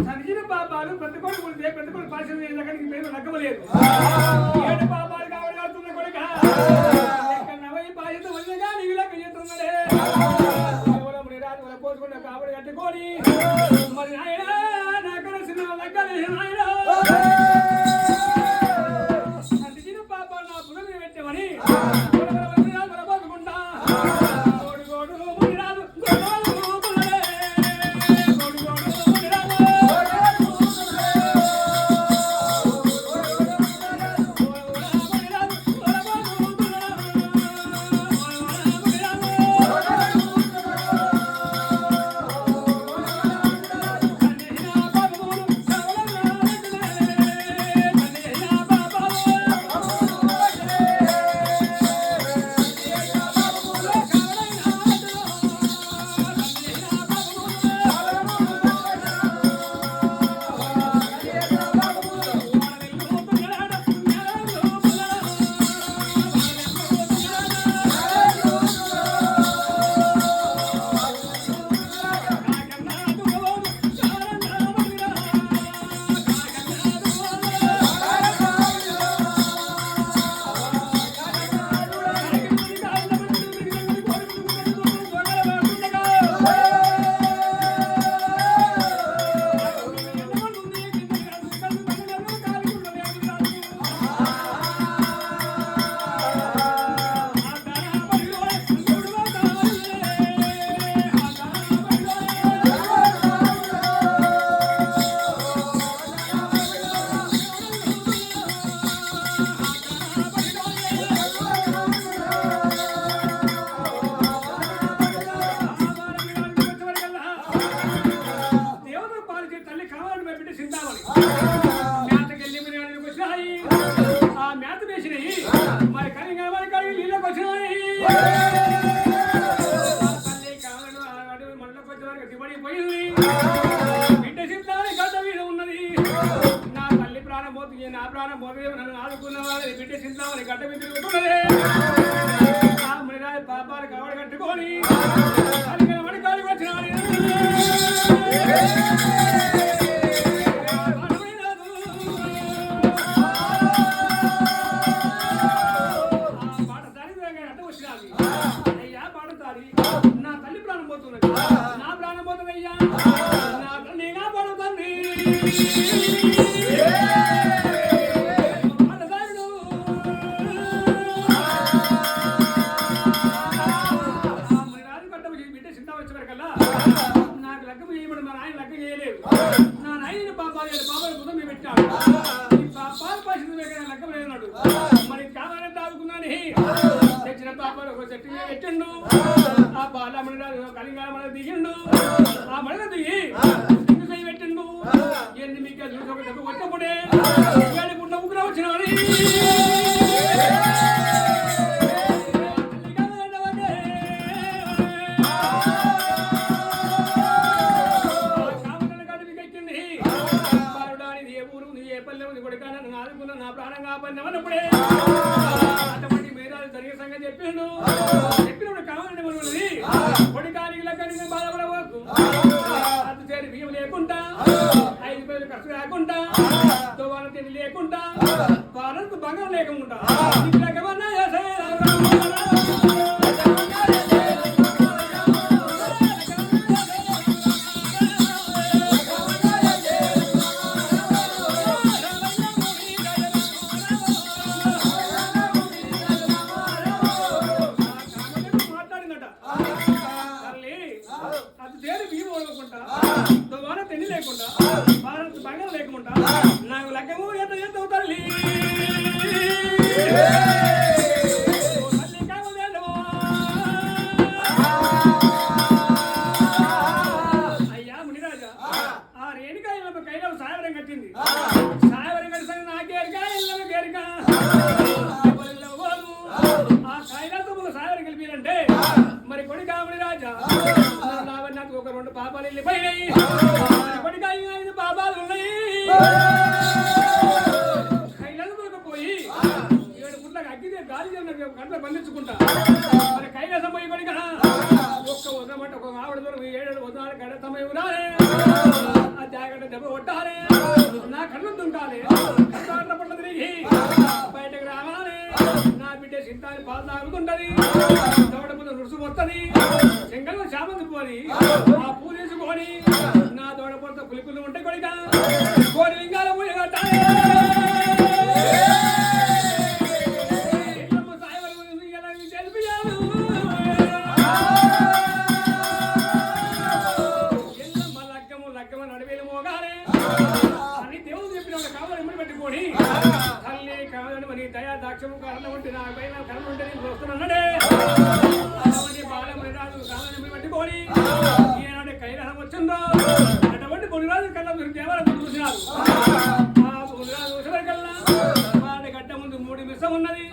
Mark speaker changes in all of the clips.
Speaker 1: ఉన్నాడ పాపాలు ప్రతి కొడుకు పుడితే ప్రతి దగ్గరికి పేరు నగ్గవలేదు. మరి కరిగా మరి కడిగి నీళ్ళకి వచ్చినాయి నా ప్రాణం పోతుంది నన్ను ఆదుకున్న వాళ్ళని బిడ్డ చింతామణి గడ్డ మీద తిరుగుతున్నది ఆ మృగాలి పాపాలు కావడి కట్టుకొని మడికాలు వచ్చిన ఒక చెట్టు మీద పెట్టిండు. ఆ దిగిండు. ఆ మణిన దిగి చేయి పెట్టిండు. ఎన్ని మీకు చూసి ఒక దెబ్బ కొట్టప్పుడే నా ప్రాణం కాపాడినప్పుడే జరిగే సంగతి చెప్పిండు చెప్పినప్పుడు కావాలని మనది కొడికానికి లెక్కనికి బాధపడవచ్చు అది చేరి బియ్యం లేకుండా ఐదు పేరు ఖర్చు లేకుండా దువ్వాల తిండి లేకుండా భారత్ బంగారం లేకుండా ఓడకుండా దువ్వాన లేకుండా భారత్ బంగారం లేకుండా నాకు లెక్కము ఎంత ఎంత అవుతారు? రెండు పాపాలు వెళ్ళిపోయినాయి ఐదు పాపాలు ఉన్నాయి పోయి ఏడు గుట్లకు అగ్గితే గాలి గంటలు బంధించుకుంటా మరి కైలాసం పోయి కొడుక ఒక్క వదనమాట ఒక ఆవిడ ఏడు ఏడాడు వదనాలు గడతమై ఉండాలి ఆ జాగ్రత్త దెబ్బ కొట్టాలి నా కళ్ళు తుంటాలి తిరిగి బయటకు రావాలి బిడ్డ చింతాన్ని పాలన ఆగుతుంటది దోడపుల రుసు వస్తుంది చెంగల్ చామంతి పోని ఆ పూలేసుకొని నా దోడపులతో పులిపులు ఉంటాయి కొడిగా కోరి లింగాల పూజ కట్టాలి వచ్చిందో అటువంటి బొలిరాజు కల్లా మీరు దేవాలయం చూసినారు? ఆ. బొలిరాజు చూసిన కల్లా వాడి గడ్డ ముందు మూడు మిసం ఉన్నది.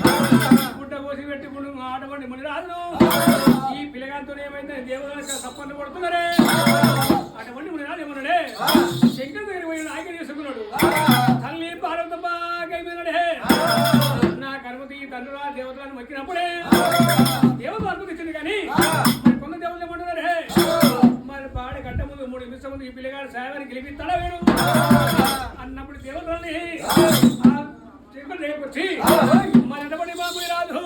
Speaker 1: గుడ్డ కోసి పెట్టి అటువంటి మునిరాజు ఈ పిల్లగాంతో ఏమైంది? దేవాలయ సప్పలు కొడుతున్నారే. అటువంటి మునిరాజు ఏమన్నాడే? శంకర్ దగ్గర పోయిన ఆయన చేసుకున్నాడు. తల్లి పార్వతమ్మ నా కర్మతి తండ్రుల దేవతలను మొక్కినప్పుడే ఈ పిల్లగాడు సాయవాన్ని గెలిపిస్తాడా వేరు అన్నప్పుడు దేవుడు రేపు వచ్చి. మన ఎంతమంది బాబు రాదు?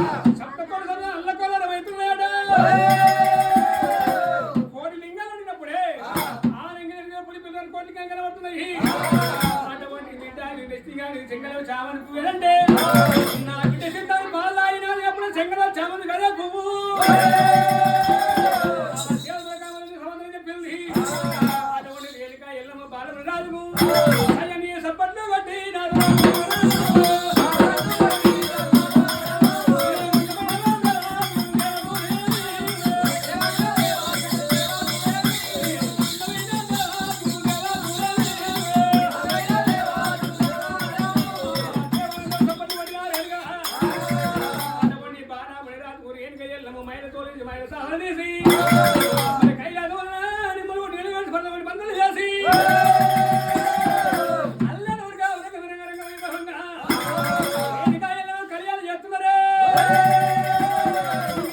Speaker 1: Bravo!